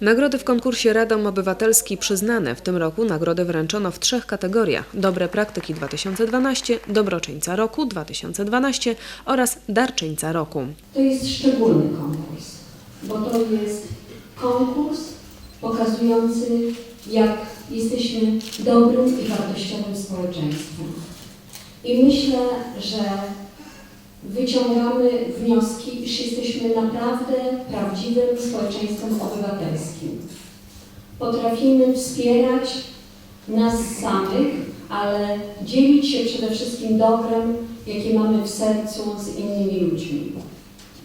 Nagrody w konkursie Radom Obywatelski przyznane. W tym roku nagrody wręczono w trzech kategoriach: Dobre Praktyki 2012, Dobroczyńca Roku 2012 oraz Darczyńca Roku. To jest szczególny konkurs, bo to jest konkurs pokazujący, jak jesteśmy dobrym i wartościowym społeczeństwem. I myślę, że wyciągamy wnioski, iż jesteśmy naprawdę prawdziwym społeczeństwem obywatelskim. Potrafimy wspierać nas samych, ale dzielić się przede wszystkim dobrem, jakie mamy w sercu z innymi ludźmi.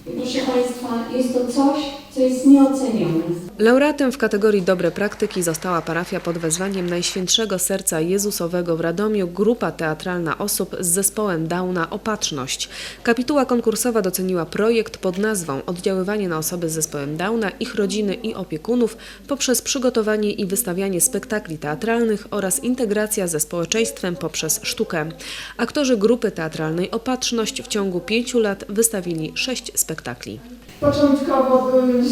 I proszę Państwa, jest to coś, co jest nieocenione. Laureatem w kategorii Dobre Praktyki została parafia pod wezwaniem Najświętszego Serca Jezusowego w Radomiu, grupa teatralna osób z zespołem Downa Opatrzność. Kapituła konkursowa doceniła projekt pod nazwą Oddziaływanie na osoby z zespołem Downa, ich rodziny i opiekunów poprzez przygotowanie i wystawianie spektakli teatralnych oraz integracja ze społeczeństwem poprzez sztukę. Aktorzy grupy teatralnej Opatrzność w ciągu pięciu lat wystawili sześć spektakli. Początkowo były nie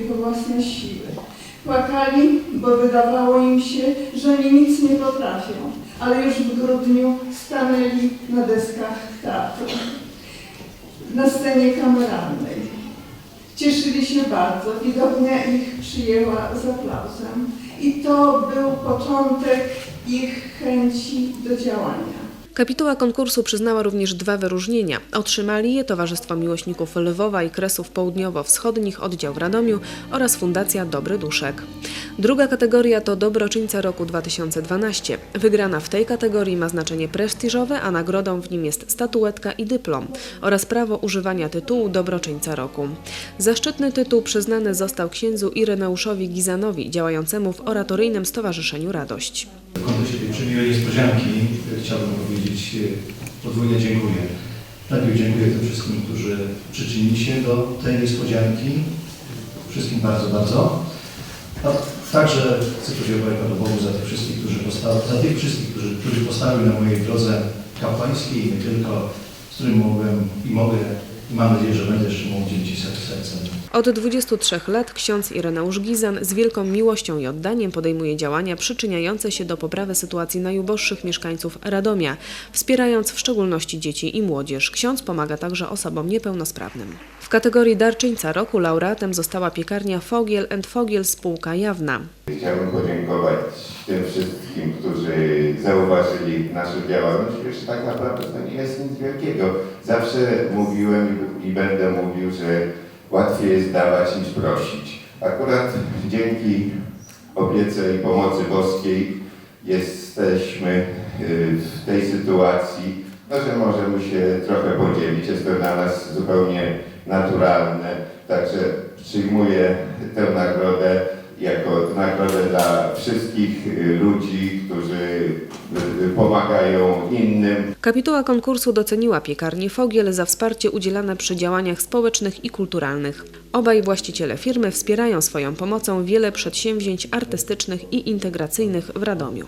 po własne siły. Płakali, bo wydawało im się, że oni nic nie potrafią, ale już w grudniu stanęli na deskach teatru, na scenie kameralnej. Cieszyli się bardzo, widownia ich przyjęła z aplauzem i to był początek ich chęci do działania. Kapituła konkursu przyznała również dwa wyróżnienia. Otrzymali je Towarzystwo Miłośników Lwowa i Kresów Południowo-Wschodnich Oddział w Radomiu oraz Fundacja Dobry Duszek. Druga kategoria to Dobroczyńca Roku 2012. Wygrana w tej kategorii ma znaczenie prestiżowe, a nagrodą w nim jest statuetka i dyplom oraz prawo używania tytułu Dobroczyńca Roku. Zaszczytny tytuł przyznany został księdzu Ireneuszowi Gizanowi, działającemu w Oratoryjnym Stowarzyszeniu Radość. Tej przemiłej niespodzianki chciałbym powiedzieć e, podwójnie dziękuję. Najpierw dziękuję tym wszystkim, którzy przyczynili się do tej niespodzianki. Wszystkim bardzo, bardzo. A także chcę podziękować Panu Bogu za tych wszystkich, którzy postawi, za tych wszystkich, którzy, którzy postawił na mojej drodze kapłańskiej nie tylko, z którym mogłem i mogę i mam nadzieję, że będę jeszcze mógł dzielić się sercem. Od 23 lat ksiądz Ireneusz Gizan z wielką miłością i oddaniem podejmuje działania przyczyniające się do poprawy sytuacji najuboższych mieszkańców Radomia, wspierając w szczególności dzieci i młodzież. Ksiądz pomaga także osobom niepełnosprawnym. W kategorii Darczyńca Roku laureatem została piekarnia Fogiel and Fogiel spółka jawna. Chciałbym podziękować tym wszystkim, którzy zauważyli naszą działalność, że tak naprawdę to nie jest nic wielkiego. Zawsze mówiłem i będę mówił, że łatwiej jest dawać niż prosić. Akurat dzięki opiece i pomocy boskiej jesteśmy y, w tej sytuacji, no, że możemy się trochę podzielić. Jest to dla nas zupełnie naturalne. Także przyjmuję tę nagrodę jako nagrodę dla wszystkich y, ludzi, którzy y, pomagają innym. Kapituła konkursu doceniła piekarnię Fogiel za wsparcie udzielane przy działaniach społecznych i kulturalnych. Obaj właściciele firmy wspierają swoją pomocą wiele przedsięwzięć artystycznych i integracyjnych w Radomiu.